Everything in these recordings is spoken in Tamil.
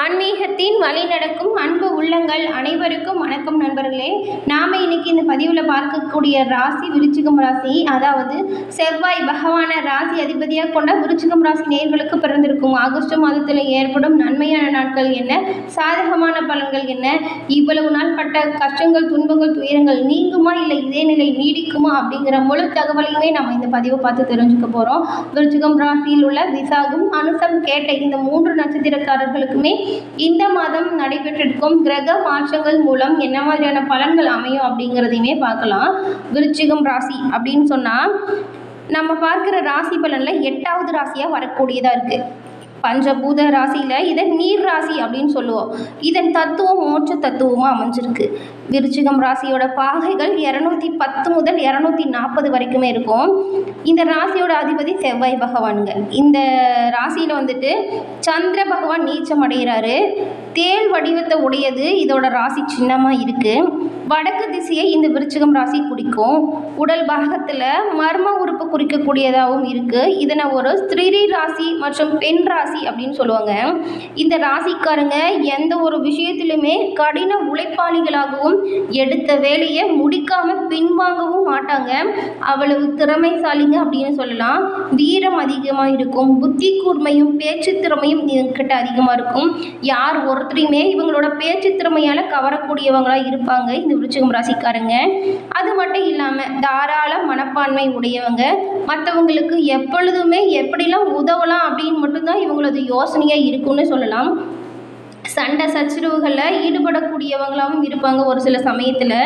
ஆன்மீகத்தின் வழி நடக்கும் அன்பு உள்ளங்கள் அனைவருக்கும் வணக்கம் நண்பர்களே. நாம் இன்னைக்கு இந்த பதிவில் பார்க்கக்கூடிய ராசி விருச்சிகம் ராசி அதாவது செவ்வாய் பகவான ராசி அதிபதியாக கொண்ட விருச்சிகம் ராசி நேர்களுக்கு பிறந்திருக்கும். ஆகஸ்ட் மாதத்தில் ஏற்படும் நன்மையான நாட்கள் என்ன? சாதகமான பலன்கள் என்ன? இவ்வளவு நாள் பட்ட கஷ்டங்கள் துன்பங்கள் துயரங்கள் நீங்குமா இல்லை இதே நிலை நீடிக்குமா அப்படிங்கிற முழு தகவலையுமே நம்ம இந்த பதிவை பார்த்து தெரிஞ்சுக்க போகிறோம் விருச்சிகம் ராசியில் உள்ள விசாகம் அனுசம் கேட்ட இந்த மூன்று நட்சத்திரக்காரர்களுக்குமே இந்த மாதம் நடைபெற்றிருக்கும் கிரக மாற்றங்கள் மூலம் என்ன மாதிரியான பலன்கள் அமையும் அப்படிங்கிறதையுமே பார்க்கலாம். விருச்சிகம் ராசி அப்படின்னு சொன்னால் நம்ம பார்க்குற ராசி பலனில் எட்டாவது ராசியாக வரக்கூடியதாக இருக்குது பஞ்சபூத ராசியில் இதை நீர் ராசி அப்படின்னு சொல்லுவோம். இதன் தத்துவம் மோட்ச தத்துவமாக அமைஞ்சிருக்கு. விருச்சிகம் ராசியோட பாகைகள் இரநூத்தி பத்து முதல் இரநூத்தி நாற்பது வரைக்குமே இருக்கும். இந்த ராசியோட அதிபதி செவ்வாய் பகவானுங்க. இந்த ராசியில் வந்துட்டு சந்திர பகவான் நீச்சம் அடைகிறாரு தேள் வடிவத்தை உடையது இதோட ராசி சின்னமாக இருக்குது வடக்கு திசையை இந்த விருச்சிகம் ராசி குறிக்கும் உடல் பாகத்தில் மர்ம உறுப்பு குறிக்கக்கூடியதாகவும் இருக்குது இதனை ஒரு ஸ்திரீ ராசி மற்றும் பெண் ராசி அப்படின்னு சொல்லுவாங்க. இந்த ராசிக்காரங்க எந்த ஒரு விஷயத்திலுமே கடின உழைப்பாளிகளாகவும் எடுத்த வேலையை முடிக்காமல் பின்வாங்கவும் மாட்டாங்க. அவ்வளவு திறமைசாலிங்க அப்படின்னு சொல்லலாம். வீரம் அதிகமாக இருக்கும். புத்தி கூர்மையும் பேச்சு திறமையும் இவங்ககிட்ட அதிகமாக இருக்கும். யார் ஒருத்தரையுமே இவங்களோட பேச்சு திறமையால் கவரக்கூடியவங்களாக இருப்பாங்க. இந்த விருச்சிகம் ராசிக்காரங்க. அது மட்டும் இல்லாமல் தாராள மனப்பான்மை உடையவங்க. மற்றவங்களுக்கு எப்பொழுதுமே எப்படிலாம் உதவலாம் அப்படின்னு மட்டும்தான் இவங்களது யோசனையாக இருக்கும்னு சொல்லலாம். சண்டை சச்சரவுகளில் ஈடுபடக்கூடியவங்களாகவும் இருப்பாங்க ஒரு சில சமயத்தில்.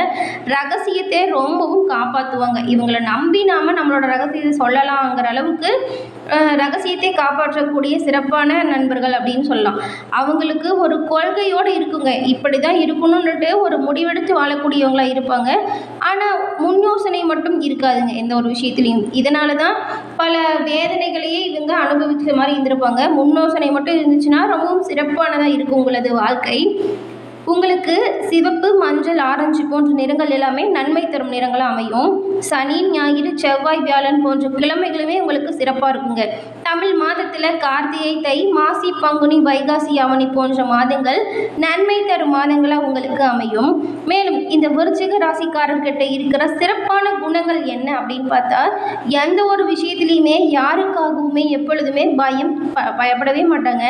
ரகசியத்தை ரொம்பவும் காப்பாற்றுவாங்க இவங்களை நம்பி நாம் நம்மளோட ரகசியத்தை சொல்லலாங்கிற அளவுக்கு ரகசியத்தை காப்பாற்றக்கூடிய சிறப்பான நண்பர்கள் அப்படின்னு சொல்லலாம். அவங்களுக்கு ஒரு கொள்கையோடு இருக்குங்க. இப்படி தான் இருக்கணும்னுட்டு ஒரு முடிவெடுத்து வாழக்கூடியவங்களாக இருப்பாங்க. ஆனால் முன் யோசனை மட்டும் இருக்காதுங்க எந்த ஒரு விஷயத்துலையும். இதனால தான் பல வேதனைகளையே இவங்க அனுபவிச்ச மாதிரி இருந்திருப்பாங்க. முன்னோசனை மட்டும் இருந்துச்சுன்னா ரொம்பவும் சிறப்பானதாக இருக்கும் உங்களது வாழ்க்கை உங்களுக்கு சிவப்பு மஞ்சள் ஆரஞ்சு போன்ற நிறங்கள் எல்லாமே நன்மை தரும் நிறங்களாக அமையும். சனி ஞாயிறு செவ்வாய் வியாழன் போன்ற கிழமைகளுமே உங்களுக்கு சிறப்பாக இருக்குங்க. தமிழ் மாதத்தில் கார்த்திகை தை மாசி பங்குனி வைகாசி ஆவணி போன்ற மாதங்கள் நன்மை தரும் மாதங்களாக உங்களுக்கு அமையும். மேலும் இந்த விருச்சிக ராசிக்காரர்கிட்ட இருக்கிற சிறப்பான குணங்கள் என்ன அப்படின்னு பார்த்தா எந்த ஒரு விஷயத்துலையுமே யாருக்காகவுமே எப்பொழுதுமே பயம் ப- பயப்படவே மாட்டாங்க.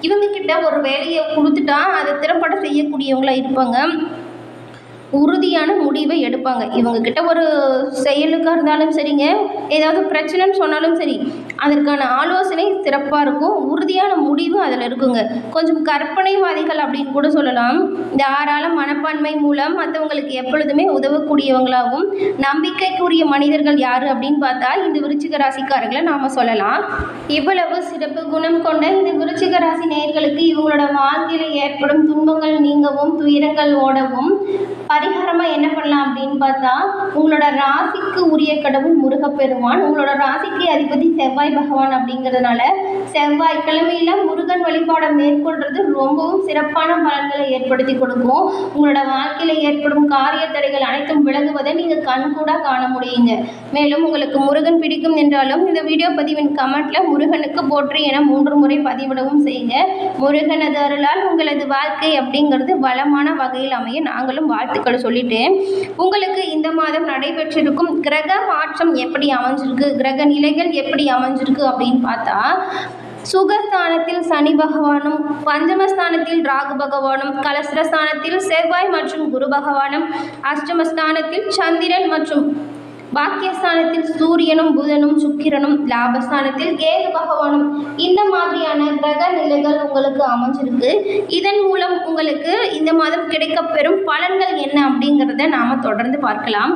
இவங்க கிட்ட ஒரு வேலையை கொடுத்துட்டா அதை திறம்பட செய்ய செய்யக்கூடியவங்களாக இருப்பாங்க. உறுதியான முடிவை எடுப்பாங்க. இவங்க கிட்ட ஒரு செயலுக்காக இருந்தாலும் சரிங்க ஏதாவது பிரச்சனைன்னு சொன்னாலும் சரி அதற்கான ஆலோசனை சிறப்பாக இருக்கும். உறுதியான முடிவு அதில் இருக்குங்க. கொஞ்சம் கற்பனைவாதிகள் அப்படின்னு கூட சொல்லலாம். தாராள மனப்பான்மை மூலம் மற்றவங்களுக்கு எப்பொழுதுமே உதவக்கூடியவங்களாகவும் நம்பிக்கைக்குரிய மனிதர்கள் யார் அப்படின்னு பார்த்தா இந்த விருச்சிக ராசிக்காரர்களை நாம் சொல்லலாம். இவ்வளவு சிறப்பு குணம் கொண்ட இந்த விருச்சிக ராசி நேயர்களுக்கு இவங்களோட வாழ்க்கையில் ஏற்படும் துன்பங்கள் நீங்கவும் துயரங்கள் ஓடவும் பரிகாரமாக என்ன பண்ணலாம் அப்படின்னு பார்த்தா உங்களோட ராசிக்கு உரிய கடவுள் முருகப்பெருமான் உங்களோட ராசிக்கு அதிபதி செவ்வாய் பகவான் அப்படிங்கிறதுனால செவ்வாய் கிழமையில முருகன் வழிபாடை மேற்கொள்றது ரொம்பவும் சிறப்பான பலன்களை ஏற்படுத்தி கொடுக்கும். உங்களோட வாழ்க்கையில் ஏற்படும் காரிய தடைகள் அனைத்தும் விலகுவதை நீங்கள் கண்கூடாக காண முடியுங்க. மேலும் உங்களுக்கு முருகன் பிடிக்கும் என்றாலும் இந்த வீடியோ பதிவின் கமெண்ட்ல முருகனுக்கு போற்றி என மூன்று முறை பதிவிடவும் செய்யுங்க. முருகனது அருளால் உங்களது வாழ்க்கை அப்படிங்கிறது வளமான வகையில் அமைய நாங்களும் வாழ்த்துக்கள் சொல்லிட்டு உங்களுக்கு இந்த மாதம் நடைபெற்றிருக்கும் கிரக மாற்றம் எப்படி அமைஞ்சிருக்கு கிரக நிலைகள் எப்படி அமைஞ்சிருக்கு அப்படின்னு பார்த்தா சுகஸ்தானத்தில் சனி பகவானும் பஞ்சமஸ்தானத்தில் ராகு பகவானும் கலசரஸ்தானத்தில் செவ்வாய் மற்றும் குரு பகவானும் அஷ்டமஸ்தானத்தில் சந்திரன் மற்றும் பாக்கியஸ்தானத்தில் சூரியனும் புதனும் சுக்கிரனும் லாபஸ்தானத்தில் கேது பகவானும். இந்த மாதிரியான கிரக நிலைகள் உங்களுக்கு அமைஞ்சிருக்கு. இதன் மூலம் உங்களுக்கு இந்த மாதம் கிடைக்கப்பெறும் பலன்கள் என்ன அப்படிங்கிறத நாம் தொடர்ந்து பார்க்கலாம்.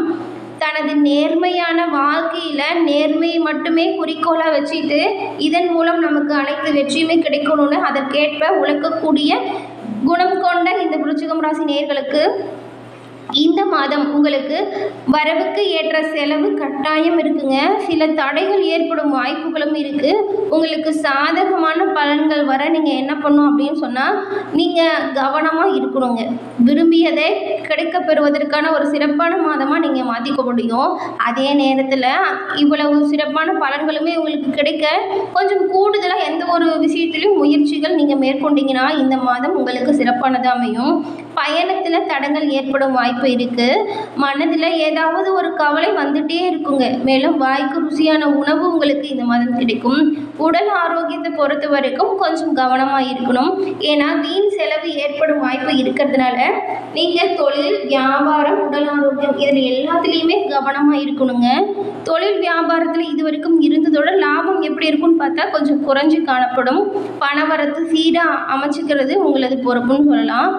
தனது நேர்மையான வாழ்க்கையில் நேர்மையை மட்டுமே குறிக்கோளாக வச்சுட்டு இதன் மூலம் நமக்கு அனைத்து வெற்றியுமே கிடைக்கணும்னு அதற்கேற்ப உழைக்கக்கூடிய குணம் கொண்ட இந்த விருச்சிகம் ராசி நேர்களுக்கு இந்த மாதம் உங்களுக்கு வரவுக்கு ஏற்ற செலவு கட்டாயம் இருக்குங்க. சில தடைகள் ஏற்படும் வாய்ப்புகளும் இருக்குது உங்களுக்கு சாதகமான பலன்கள் வர நீங்கள் என்ன பண்ணும் அப்படின்னு சொன்னால் நீங்கள் கவனமாக இருக்கணுங்க. விரும்பியதை கிடைக்க பெறுவதற்கான ஒரு சிறப்பான மாதமாக நீங்கள் மாற்றிக்க முடியும். அதே நேரத்தில் இவ்வளவு சிறப்பான பலன்களுமே உங்களுக்கு கிடைக்க கொஞ்சம் கூடுதலாக எந்த ஒரு விஷயத்துலையும் முயற்சிகள் நீங்கள் மேற்கொண்டீங்கன்னா இந்த மாதம் உங்களுக்கு சிறப்பானதாக அமையும். பயணத்தில் தடங்கள் ஏற்படும் வாய்ப்பு இருக்குது மனதில் ஏதாவது ஒரு கவலை வந்துட்டே இருக்குங்க. மேலும் வாய்க்கு ருசியான உணவு உங்களுக்கு இந்த மாதம் கிடைக்கும். உடல் ஆரோக்கியத்தை பொறுத்த வரைக்கும் கொஞ்சம் கவனமாக இருக்கணும். ஏன்னா வீண் செலவு ஏற்படும் வாய்ப்பு இருக்கிறதுனால நீங்கள் தொழில் வியாபாரம் உடல் ஆரோக்கியம் இதில் எல்லாத்துலேயுமே கவனமாக இருக்கணுங்க. தொழில் வியாபாரத்தில் இது வரைக்கும் இருந்ததோட லாபம் எப்படி இருக்கும்னு பார்த்தா கொஞ்சம் குறைஞ்சு காணப்படும். பணவரத்து சீராக அமைச்சிக்கிறது உங்களது பொறுப்புன்னு சொல்லலாம்.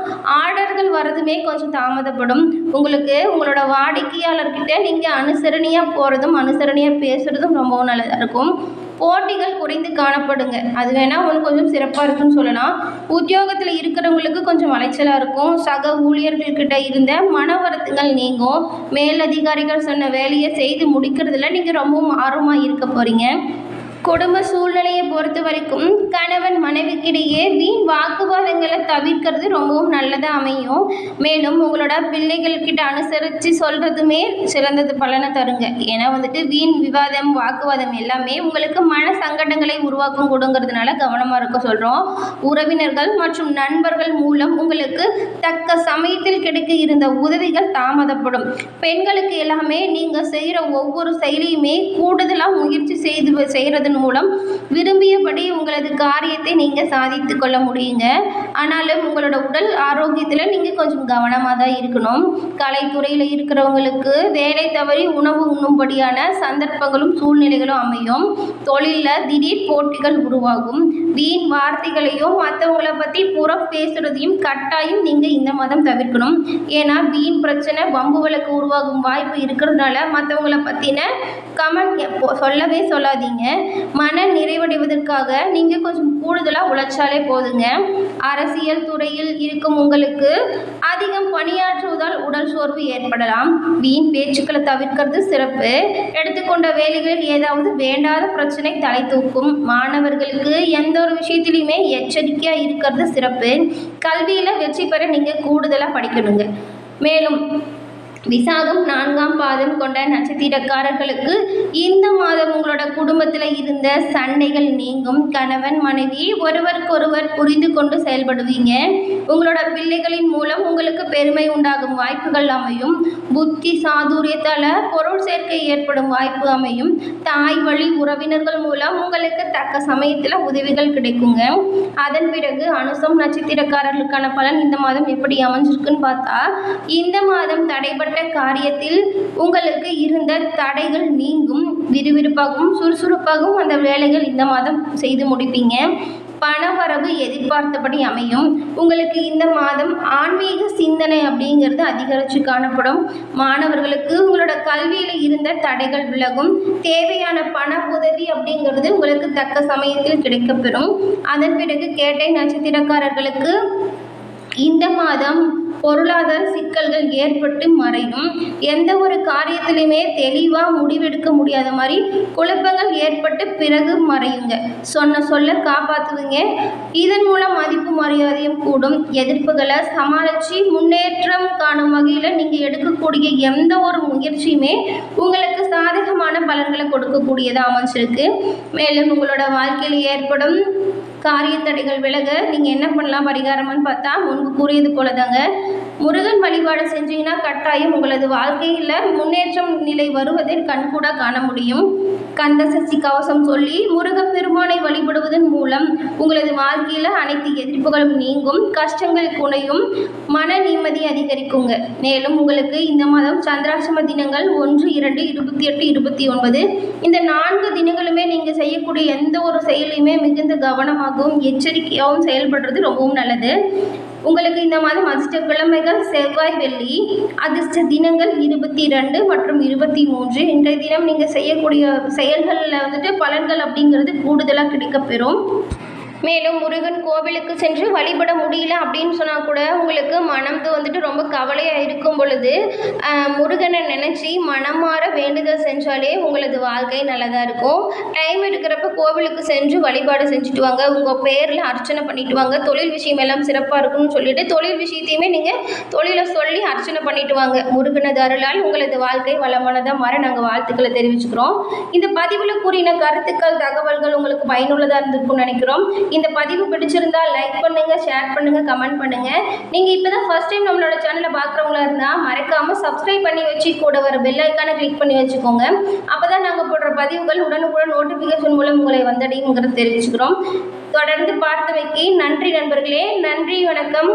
ஆர்டர்கள் வரதுமே கொஞ்சம் தாமதப்படும். உங்களுக்கு உங்களோட வாடிக்கையாளர்கிட்ட நீங்கள் அனுசரணையாக போகிறதும் அனுசரணையாக பேசுகிறதும் ரொம்பவும் நல்லதாக இருக்கும். போட்டிகள் குறைந்து காணப்படுங்க. அது வேணால் உங்களுக்கு கொஞ்சம் சிறப்பாக இருக்குன்னு சொல்லலாம். உத்தியோகத்தில் இருக்கிறவங்களுக்கு கொஞ்சம் அலைச்சலாக இருக்கும். சக ஊழியர்கள்கிட்ட இருந்த மன வருத்தங்கள் நீங்கும். மேலதிகாரிகள் சொன்ன வேலையை செய்து முடிக்கிறதுல நீங்கள் ரொம்பவும் ஆர்வமாக இருக்க போகிறீங்க குடும்ப சூழ்நிலையை பொறுத்த வரைக்கும் கணவன் மனைவிக்கிடையே வீண் வாக்குவாதங்களை தவிர்க்கிறது ரொம்பவும் நல்லதாக அமையும். மேலும் உங்களோட பிள்ளைகள்கிட்ட அனுசரித்து சொல்கிறதுமே சிறந்தது பலனை தருங்க. ஏன்னா வந்துட்டு வீண் விவாதம் வாக்குவாதம் எல்லாமே உங்களுக்கு மன சங்கடங்களை உருவாக்கும் கொடுங்கிறதுனால கவனமாக இருக்க சொல்கிறோம் உறவினர்கள் மற்றும் நண்பர்கள் மூலம் உங்களுக்கு தக்க சமயத்தில் கிடைக்க இருந்த உதவிகள் தாமதப்படும். பெண்களுக்கு எல்லாமே நீங்கள் செய்கிற ஒவ்வொரு செயலையுமே கூடுதலாக முயற்சி செய்து செய்கிறது செய்வதன் மூலம் விரும்பியபடி உங்களது காரியத்தை நீங்கள் சாதித்து கொள்ள முடியுங்க. ஆனாலும் உங்களோட உடல் ஆரோக்கியத்தில் நீங்கள் கொஞ்சம் கவனமாக தான் இருக்கணும். கலைத்துறையில் இருக்கிறவங்களுக்கு வேலை தவறி உணவு உண்ணும்படியான சந்தர்ப்பங்களும் சூழ்நிலைகளும் அமையும். தொழிலில் திடீர் போட்டிகள் உருவாகும். வீண் வார்த்தைகளையும் மற்றவங்கள பற்றி புறம் பேசுகிறதையும் கட்டாயம் நீங்கள் இந்த மாதம் தவிர்க்கணும். ஏன்னா வீண் பிரச்சனை வம்பு வழக்கு உருவாகும் வாய்ப்பு இருக்கிறதுனால மற்றவங்கள பற்றின கமெண்ட் சொல்லவே சொல்லாதீங்க. மன நிறைவடைவதற்காக நீங்கள் கொஞ்சம் கூடுதலாக உழைச்சாலே போதுங்க. அரசியல் துறையில் இருக்கும் உங்களுக்கு அதிகம் பணியாற்றுவதால் உடல் சோர்வு ஏற்படலாம். வீண் பேச்சுக்களை தவிர்க்கிறது சிறப்பு. எடுத்துக்கொண்ட வேலைகளில் ஏதாவது வேண்டாத பிரச்சனை தலை தூக்கும். மாணவர்களுக்கு எந்த ஒரு விஷயத்திலையுமே எச்சரிக்கையாக இருக்கிறது சிறப்பு. கல்வியில் வெற்றி பெற நீங்கள் கூடுதலாக படிக்கணுங்க. மேலும் விசாகம் நான்காம் பாதம் கொண்ட நட்சத்திரக்காரர்களுக்கு இந்த மாதம் உங்களோட குடும்பத்தில் இருந்த சண்டைகள் நீங்கும். கணவன் மனைவி ஒருவருக்கொருவர் புரிந்து கொண்டு செயல்படுவீங்க. உங்களோட பிள்ளைகளின் மூலம் உங்களுக்கு பெருமை உண்டாகும் வாய்ப்புகள் அமையும். புத்தி சாதுரியத்தால் பொருள் சேர்க்கை ஏற்படும் வாய்ப்பு அமையும். தாய் வழி உறவினர்கள் மூலம் உங்களுக்கு தக்க சமயத்தில் உதவிகள் கிடைக்குங்க. அதன் பிறகு அனுசம் நட்சத்திரக்காரர்களுக்கான பலன் இந்த மாதம் எப்படி அமைஞ்சிருக்குன்னு பார்த்தா இந்த மாதம் தடைப்பட்ட காரியத்தில் உங்களுக்கு இருந்த தடைகள் நீங்கும் விறுவிறுப்பாகவும் சுறுசுறுப்பாகவும் அந்த வேலைகள் இந்த மாதம் செய்து முடிப்பீங்க. பணவரவு எதிர்பார்த்தபடி அமையும். உங்களுக்கு இந்த மாதம் ஆன்மீக சிந்தனை அப்படிங்கிறது அதிகரித்து காணப்படும். மாணவர்களுக்கு உங்களோட கல்வியில் இருந்த தடைகள் விலகும். தேவையான பண உதவி அப்படிங்கிறது உங்களுக்கு தக்க சமயத்தில் கிடைக்கப்பெறும். அதன் பிறகு கேட்டை நட்சத்திரக்காரர்களுக்கு இந்த மாதம் பொருளாதார சிக்கல்கள் ஏற்பட்டு மறையும். எந்த ஒரு காரியத்திலையுமே தெளிவாக முடிவெடுக்க முடியாத மாதிரி குழப்பங்கள் ஏற்பட்டு பிறகு மறையுங்க. சொன்ன சொல்ல காப்பாற்றுவீங்க இதன் மூலம் மதிப்பு மரியாதையும் கூடும். எதிர்ப்புகளை சமாளித்து முன்னேற்றம் காணும் வகையில் நீங்கள் எடுக்கக்கூடிய எந்த ஒரு முயற்சியுமே உங்களுக்கு சாதகமான பலன்களை கொடுக்கக்கூடியதாக அமைஞ்சிருக்கு. மேலும் உங்களோட வாழ்க்கையில் ஏற்படும் காரிய தடைகள் விலக நீங்கள் என்ன பண்ணலாம்? பரிகாரம்னு பார்த்தா முன்பு கூறியது போல தாங்க முருகன் வழிபாடு செஞ்சீங்கன்னா கட்டாயம் உங்களது வாழ்க்கையில் முன்னேற்றம் நிலை வருவதை கண்கூட காண முடியும். கந்த சஷ்டி கவசம் சொல்லி முருகப்பெருமானை வழிபடுவதன் மூலம் உங்களது வாழ்க்கையில் அனைத்து எதிர்ப்புகளும் நீங்கும் கஷ்டங்கள் குணையும் மன நிம்மதி அதிகரிக்குங்க. மேலும் உங்களுக்கு இந்த மாதம் சந்திராசிரம தினங்கள் ஒன்று இரண்டு இருபத்தி எட்டு இருபத்தி ஒன்பது. இந்த நான்கு தினங்களுமே நீங்கள் செய்யக்கூடிய எந்த ஒரு செயலையுமே மிகுந்த கவனமாகவும் எச்சரிக்கையாகவும் செயல்படுறது ரொம்பவும் நல்லது. உங்களுக்கு இந்த மாதம் அதிர்ஷ்ட கிழமைகள் செவ்வாய் வெள்ளி அதிர்ஷ்ட தினங்கள் இருபத்தி ரெண்டு மற்றும் இருபத்தி மூன்று இன்றைய தினம் நீங்கள் செய்யக்கூடிய செயல்களில் வந்துட்டு பலன்கள் அப்படிங்கிறது கூடுதலாக கிடைக்கப்பெறும். மேலும் முருகன் கோவிலுக்கு சென்று வழிபட முடியல அப்படின்னு சொன்னால் கூட உங்களுக்கு மனம் வந்துட்டு ரொம்ப கவலையாக இருக்கும் பொழுது முருகனை நினச்சி மனமாற வேண்டுதல் செஞ்சாலே உங்களது வாழ்க்கை நல்லதாக இருக்கும். டைம் இருக்கிறப்ப கோவிலுக்கு சென்று வழிபாடு செஞ்சுட்டு வாங்க. உங்கள் பேரில் அர்ச்சனை பண்ணிட்டு வாங்க. தொழில் விஷயம் எல்லாம் சிறப்பாக இருக்கும்னு சொல்லிட்டு தொழில் விஷயத்தையுமே நீங்கள் தொழிலை சொல்லி அர்ச்சனை பண்ணிட்டு வாங்க. முருகனது அருளால் உங்களது வாழ்க்கை வளமானதாக மாற நாங்கள் வாழ்த்துக்களை தெரிவிச்சுக்கிறோம். இந்த பதிவில் கூறின கருத்துக்கள் தகவல்கள் உங்களுக்கு பயனுள்ளதாக இருந்திருக்கும்னு நினைக்கிறோம். இந்த பதிவு பிடிச்சிருந்தா லைக் பண்ணுங்கள் ஷேர் பண்ணுங்கள் கமெண்ட் பண்ணுங்கள் நீங்கள் இப்போ தான் ஃபஸ்ட் டைம் நம்மளோட சேனலை பார்க்குறவங்களா இருந்தால் மறக்காமல் சப்ஸ்கிரைப் பண்ணி வச்சு கூட வர பெல் ஐக்கானை கிளிக் பண்ணி வச்சுக்கோங்க. அப்போ தான் நாங்கள் போடுற பதிவுகள் உடனுக்குடன் நோட்டிஃபிகேஷன் மூலம் உங்களை வந்தடையுங்கிறத தெரிவிச்சுக்கிறோம். தொடர்ந்து பார்த்தமைக்கு நன்றி நண்பர்களே. நன்றி வணக்கம்.